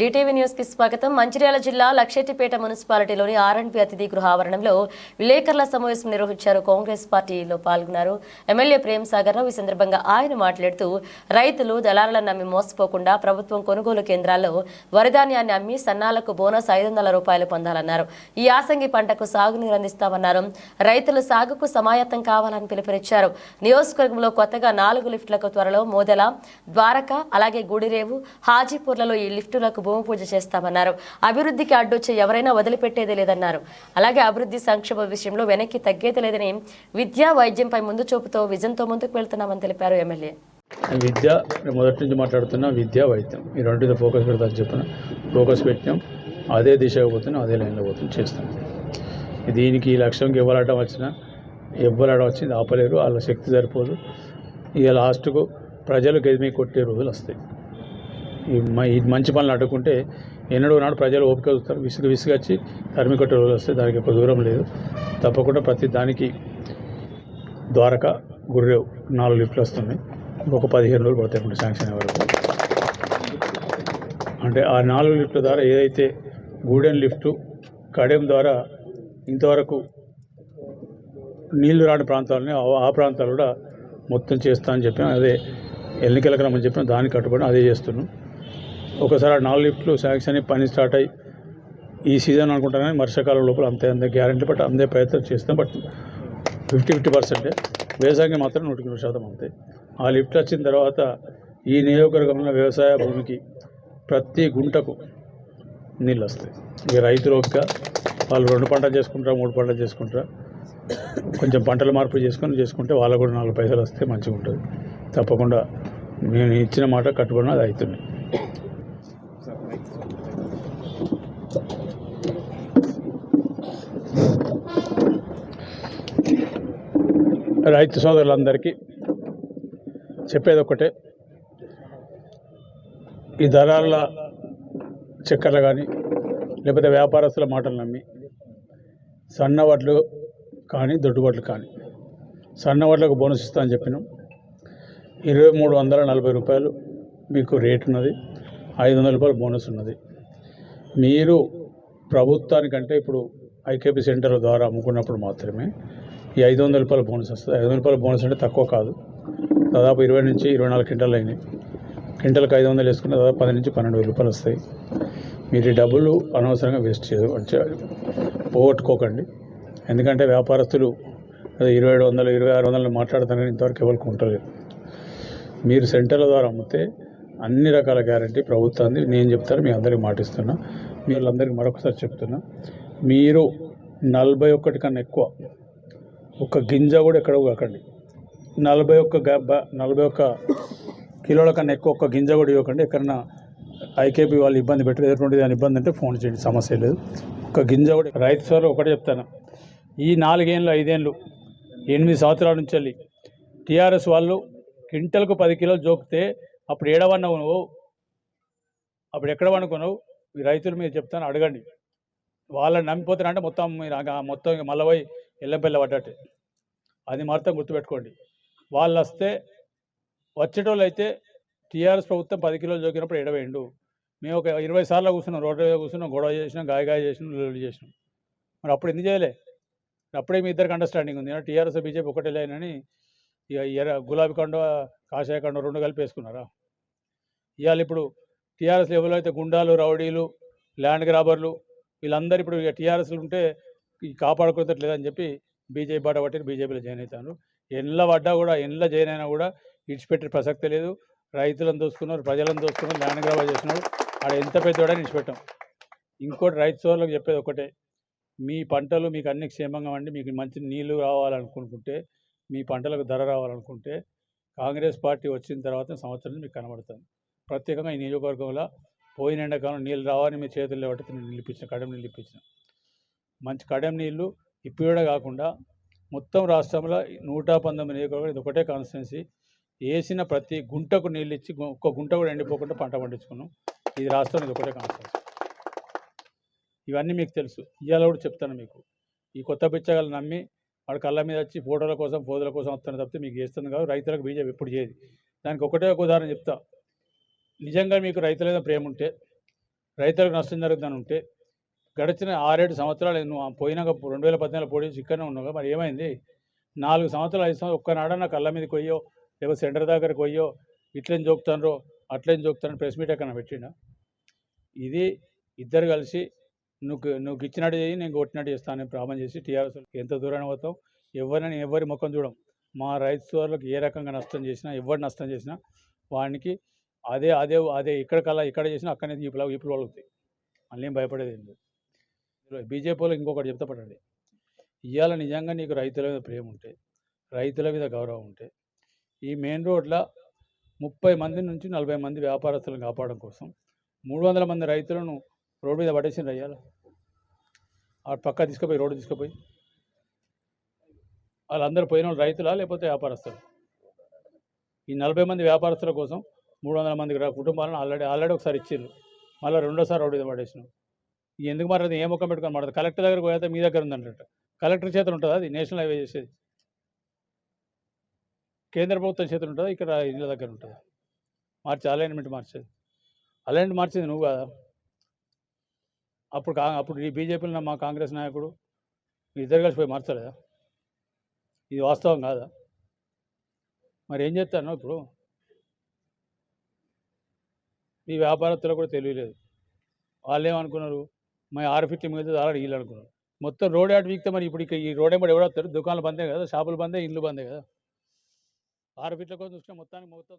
DTV న్యూస్కి స్వాగతం. మంచిర్యాల జిల్లా లక్షెట్టిపేట మున్సిపాలిటీలోని ఆర్ఎండ్పి అతిథి గృహ ఆవరణంలో విలేకరుల సమావేశం నిర్వహించారు కాంగ్రెస్ పార్టీలో పాల్గొన్నారు. ఎమ్మెల్యే ప్రేమ్ సాగర్ రావు ఈ సందర్భంగా ఆయన మాట్లాడుతూ రైతులు దళారులను నమ్మి మోసపోకుండా ప్రభుత్వం కొనుగోలు కేంద్రాల్లో వరిధాన్యాన్ని అమ్మి సన్నాలకు బోనస్ ఐదు వందల రూపాయలు పొందాలన్నారు. ఈ యాసంగి పంటకు సాగునీరు అందిస్తామన్నారు. రైతులు సాగుకు సమాయత్తం కావాలని పిలుపునిచ్చారు. నియోజకవర్గంలో కొత్తగా నాలుగు లిఫ్టులకు త్వరలో మోదెల ద్వారక అలాగే గుడిరేవు హాజీపూర్లలో ఈ లిఫ్టులకు భూమి పూజ చేస్తామన్నారు. అభివృద్ధికి అడ్డొచ్చి ఎవరైనా వదిలిపెట్టేదే లేదన్నారు. అలాగే అభివృద్ధి సంక్షేమ విషయంలో వెనక్కి తగ్గేది లేదని విద్యా వైద్యంపై ముందు చూపుతో విజన్తో ముందుకు వెళ్తున్నామని తెలిపారు ఎమ్మెల్యే. విద్య మొదటి నుంచి మాట్లాడుతున్నా విద్య వైద్యం. ఈ రెండు ఫోకస్ పెడతా చెప్పిన ఫోకస్ పెట్టినాం. అదే దిశగా పోతున్నాం అదే లైన్లో పోతున్నాం చేస్తాం దీనికి ఈ లక్ష్యంకి ఎవరాటం వచ్చినా ఎవరాటం వచ్చింది ఆపలేరు వాళ్ళ శక్తి సరిపోదు. ఇక లాస్ట్కు ప్రజలకు గెలిమి కొట్టే రోజులు వస్తాయి. ఈ మ- మంచి పనులు అడ్డుకుంటే ఎన్నడూ నాడు ప్రజలు ఓపిక చూస్తారు. విసుగు విసుగచ్చి తరిమి కొట్టే రోజులు వస్తే దానికి ఒక దూరం లేదు. తప్పకుండా ప్రతి దానికి ద్వారక గుర్రేవు నాలుగు లిఫ్ట్లు వస్తున్నాయి. ఒక పదిహేను రోజులు పడతాయి ఇప్పుడు శాంక్షన్ అయ్యే వరకు. అంటే ఆ నాలుగు లిఫ్ట్ల ద్వారా ఏదైతే గూడెన్ లిఫ్టు కడెం ద్వారా ఇంతవరకు నీళ్ళు రాని ప్రాంతాలని ఆ- ప్రాంతాలు కూడా మొత్తం చేస్తా అని చెప్పాం. అదే ఎన్నికల క్రమం చెప్పిన దానికి కట్టుబడి అదే చేస్తున్నాం. ఒకసారి నాలుగు లిఫ్ట్లు శాంక్షన్ అయ్యి పని స్టార్ట్ అయ్యి ఈ సీజన్ అనుకుంటాను కానీ వర్షాకాలం లోపల అంతే అంతే గ్యారంటీ బట్ అందే ప్రయత్నం చేస్తాం. బట్ ఫిఫ్టీ ఫిఫ్టీ పర్సెంటే. వ్యవసాయం మాత్రం నూటికి నూరు శాతం అంతే. ఆ లిఫ్ట్ వచ్చిన తర్వాత ఈ నియోజకవర్గంలో వ్యవసాయ భూమికి ప్రతి గుంటకు నీళ్ళు వస్తాయి. ఇక రైతులు ఒక్క వాళ్ళు రెండు పంటలు చేసుకుంటారా మూడు పంటలు చేసుకుంటారా? కొంచెం పంటల మార్పు చేసుకొని చేసుకుంటే వాళ్ళకు కూడా నాలుగు పైసలు వస్తే మంచిగా ఉంటుంది తప్పకుండా నేను ఇచ్చిన మాట కట్టుబడిన అది అవుతుంది రైతు సోదరులందరికీ చెప్పేది ఒకటే ఈ దళాల చక్కెర కానీ లేకపోతే వ్యాపారస్తుల మాటలు నమ్మి సన్న వడ్లు కానీ దొడ్డు వడ్లు కానీ సన్న వడ్లకు బోనస్ ఇస్తా అని చెప్పినాం. ఇరవై మూడు వందల నలభై రూపాయలు మీకు రేట్ ఉన్నది. ఐదు వందల రూపాయలు బోనస్ ఉన్నది. మీరు ప్రభుత్వానికంటే ఇప్పుడు ఐకేపీ సెంటర్ ద్వారా అమ్ముకున్నప్పుడు మాత్రమే ఈ ఐదు వందల రూపాయల బోనస్ వస్తుంది. ఐదు వందల రూపాయల బోనస్ అంటే తక్కువ కాదు. దాదాపు ఇరవై నుంచి ఇరవై నాలుగు క్వింటాలు అయినాయి. క్వింటల్కి ఐదు వందలు వేసుకుంటే దాదాపు పది నుంచి పన్నెండు వేల రూపాయలు వస్తాయి. మీరు ఈ డబ్బులు అనవసరంగా వేస్ట్ చేయదు. పోగొట్టుకోకండి. ఎందుకంటే వ్యాపారస్తులు ఇరవై ఏడు వందలు ఇరవై ఆరు వందలు మాట్లాడతాను ఇంతవరకు ఎవరికి ఉంటలేదు మీరు సెంటర్ల ద్వారా అమ్మితే అన్ని రకాల గ్యారంటీ ప్రభుత్వాన్ని నేను చెప్తాను మీ అందరికీ మాటిస్తున్నా. మీ వాళ్ళందరికీ మరొకసారి చెప్తున్నా. మీరు నలభై ఒక్కటి కన్నా ఎక్కువ ఒక గింజ కూడా ఎక్కడ కాకండి నలభై ఒక్క గబ్బ నలభై ఒక్క కిలోల కన్నా ఎక్కువ ఒక్క గింజ కూడా ఇవ్వకండి. ఎక్కడన్నా ఐకేపీ వాళ్ళు ఇబ్బంది పెట్టారు. ఎటువంటి దాని ఇబ్బంది అంటే ఫోన్ చేయండి. సమస్య లేదు. ఒక గింజ కూడా రైతు సార్ ఒకటే చెప్తాను. ఈ నాలుగేళ్ళు ఐదేళ్ళు ఎనిమిది సంవత్సరాల నుంచి వెళ్ళి టీఆర్ఎస్ వాళ్ళు క్వింటల్కు పది కిలోలు జోకితే అప్పుడు ఏడవన్నావు నువ్వు అప్పుడు ఎక్కడ వండుకున్నావు? ఈ రైతులు మీరు చెప్తాను. అడగండి. వాళ్ళని నమ్మిపోతారంటే మొత్తం మీరు మొత్తం మళ్ళీ పోయి ఎల్లంపల్లి పడ్డట్టు. అది మాత్రం గుర్తుపెట్టుకోండి. వాళ్ళు వస్తే వచ్చేటోళ్ళు అయితే టీఆర్ఎస్ ప్రభుత్వం పది కిలోలు జోకినప్పుడు ఎడవేయండు మేము ఒక ఇరవై సార్లు కూర్చున్నాం రోడ్డు మీద కూర్చున్నాం గొడవ చేసినాం గాయ గాయ చేసినాం లొల్లి చేసినాం. మరి అప్పుడు ఎందుకు చేయలే? అప్పుడే మీ ఇద్దరికి అండర్స్టాండింగ్ ఉంది. టీఆర్ఎస్ బీజేపీ ఒకటే లేనని ఇక ఎర్ర గులాబీ కండ కాషాయ కండ రెండు కలిపి వేసుకున్నారా? ఇవాళ ఇప్పుడు టీఆర్ఎస్ లెవెల్లో అయితే గుండాలు రౌడీలు ల్యాండ్ గ్రాబర్లు వీళ్ళందరూ ఇప్పుడు ఇక టీఆర్ఎస్లు ఉంటే కాపాడుకోవట్లేదని చెప్పి బీజేపీ బాట పట్టి బీజేపీలో జాయిన్ అవుతాను ఎండ్ల పడ్డా కూడా ఎండ్ల జాయిన్ అయినా కూడా ఇడిచిపెట్టే ప్రసక్తి లేదు. రైతులను దోసుకున్నారు ప్రజలను దోసుకున్నారు ల్యాండ్ గ్రాబర్ చేస్తున్నారు. ఆడ ఎంత పెద్దవాడని ఇడిచిపెట్టాం. ఇంకోటి రైతు సోదరులకు చెప్పేది ఒకటే మీ పంటలు మీకు అన్ని క్షేమంగా ఉండి మీకు మంచి నీళ్ళు రావాలనుకుంటుంటే మీ పంటలకు ధర రావాలనుకుంటే కాంగ్రెస్ పార్టీ వచ్చిన తర్వాత సంవత్సరం మీకు కనబడుతుంది. ప్రత్యేకంగా ఈ నియోజకవర్గంలో పోయిన ఎండాకాలం నీళ్ళు రావని మీ చేతుల్లో పట్టి నేను నిలిపించిన కడెం నీళ్ళు మంచి కడెం నీళ్ళు ఇప్పుడే కాకుండా మొత్తం రాష్ట్రంలో నూట పంతొమ్మిది నియోజకవర్గాలు ఇది ఒకటే కాన్స్టిట్యున్సీ వేసిన ప్రతి గుంటకు నీళ్ళు ఇచ్చి ఒక్క గుంట కూడా ఎండిపోకుండా పంట పండించుకున్నాం. ఇది రాష్ట్రం ఇది ఒకటే కాన్స్టిట్యున్సీ ఇవన్నీ మీకు తెలుసు. ఇవాళ కూడా చెప్తాను మీకు. ఈ కొత్త పిచ్చగాలు నమ్మి వాడు కళ్ళ మీద వచ్చి ఫోటోల కోసం ఫోటోల కోసం వస్తున్న తప్పితే మీకు చేస్తుంది కాదు రైతులకు బీజేపీ ఎప్పుడు చేయదు. దానికి ఒకటే ఒక ఉదాహరణ చెప్తా. నిజంగా మీకు రైతుల మీద ప్రేమ ఉంటే రైతులకు నష్టం జరుగుతుందని ఉంటే గడిచిన ఆరేడు సంవత్సరాలు నువ్వు పోయినాక రెండు వేల పద్నాలుగు పోటీ ఇక్కడనే ఉన్నావు మరి ఏమైంది? నాలుగు సంవత్సరాలు ఐదు సంవత్సరాలు ఒక్కనాడ కళ్ళ మీద కొయ్యో లేకపోతే సెంటర్ దగ్గర కొయ్యో ఇట్లేం జోకుతానరో అట్లేం చూపుతాను ప్రెస్ మీట్ ఎక్కడ పెట్టిన ఇది ఇద్దరు కలిసి నువ్వు నువ్వు ఇచ్చినట్టు చేయి నేను కొట్టినట్టు చేస్తానని ప్రాబ్లం చేసి టీఆర్ఎస్ ఎంత దూరాన్ని పోతావు? ఎవరిని ఎవరి ముఖం చూడం? మా రైతు సోదరులకు ఏ రకంగా నష్టం చేసినా ఎవరు నష్టం చేసినా వానికి అదే అదే అదే ఇక్కడ కల్లా ఇక్కడ చేసినా అక్కడనే ఈపులు ఈపులు వలుగుతాయి. మళ్ళీ భయపడేది ఏం లేదు. బీజేపీలో ఇంకొకటి చెప్తా పడండి. ఇవాళ నిజంగా నీకు రైతుల మీద ప్రేమ ఉంటే రైతుల మీద గౌరవం ఉంటే ఈ మెయిన్ రోడ్ల ముప్పై మంది నుంచి నలభై మంది వ్యాపారస్తులను కాపాడడం కోసం మూడు వందల మంది రైతులను రోడ్డు మీద పడేసిండ్రు అయ్యాల ఆ పక్క తీసుకుపోయి రోడ్డు తీసుకుపోయి. వాళ్ళందరూ పోయిన వాళ్ళు రైతులా లేకపోతే వ్యాపారస్తులు? ఈ నలభై మంది వ్యాపారస్తుల కోసం మూడు వందల మంది కుటుంబాలను ఆల్రెడీ ఆల్రెడీ ఒకసారి ఇచ్చిండ్రు. మళ్ళీ రెండోసారి రోడ్డు మీద పడేసినారు ఎందుకు మాట్లాడదు? ఏ ముఖం పెట్టుకొని మాట్లాడదు? కలెక్టర్ దగ్గర పోతే మీ దగ్గర ఉందంట. కలెక్టర్ చేతులు ఉంటుందా? అది నేషనల్ హైవే చేసేది. కేంద్ర ప్రభుత్వం చేతులు ఉంటుందా? ఇక్కడ ఇళ్ళ దగ్గర ఉంటుందా? మార్చి అలైన్మెంట్ మార్చేది. అలైన్మెంట్ మార్చేది నువ్వు కదా? అప్పుడు కా అప్పుడు ఈ బీజేపీలో మా కాంగ్రెస్ నాయకుడు మీ ఇద్దరు కలిసి పోయి మార్చలేదా? ఇది వాస్తవం కాదా? మరి ఏం చేస్తాను ఇప్పుడు? ఈ వ్యాపారస్తులకు కూడా తెలియలేదు. వాళ్ళు ఏమనుకున్నారు మరి ఆరు ఫీట్ల మీద ఆల్రెడీ వీళ్ళు అనుకున్నారు. మొత్తం రోడ్ ఆట వీక్తే మరి ఇప్పుడు ఇక ఈ రోడ్ ఎంబడి ఎవరు వస్తారు దుకాణాలు బందే కదా షాపులు బందే ఇల్లు బందే కదా. ఆరు ఫీట్ల కోసం చూసుకుంటే మొత్తానికి మొత్తం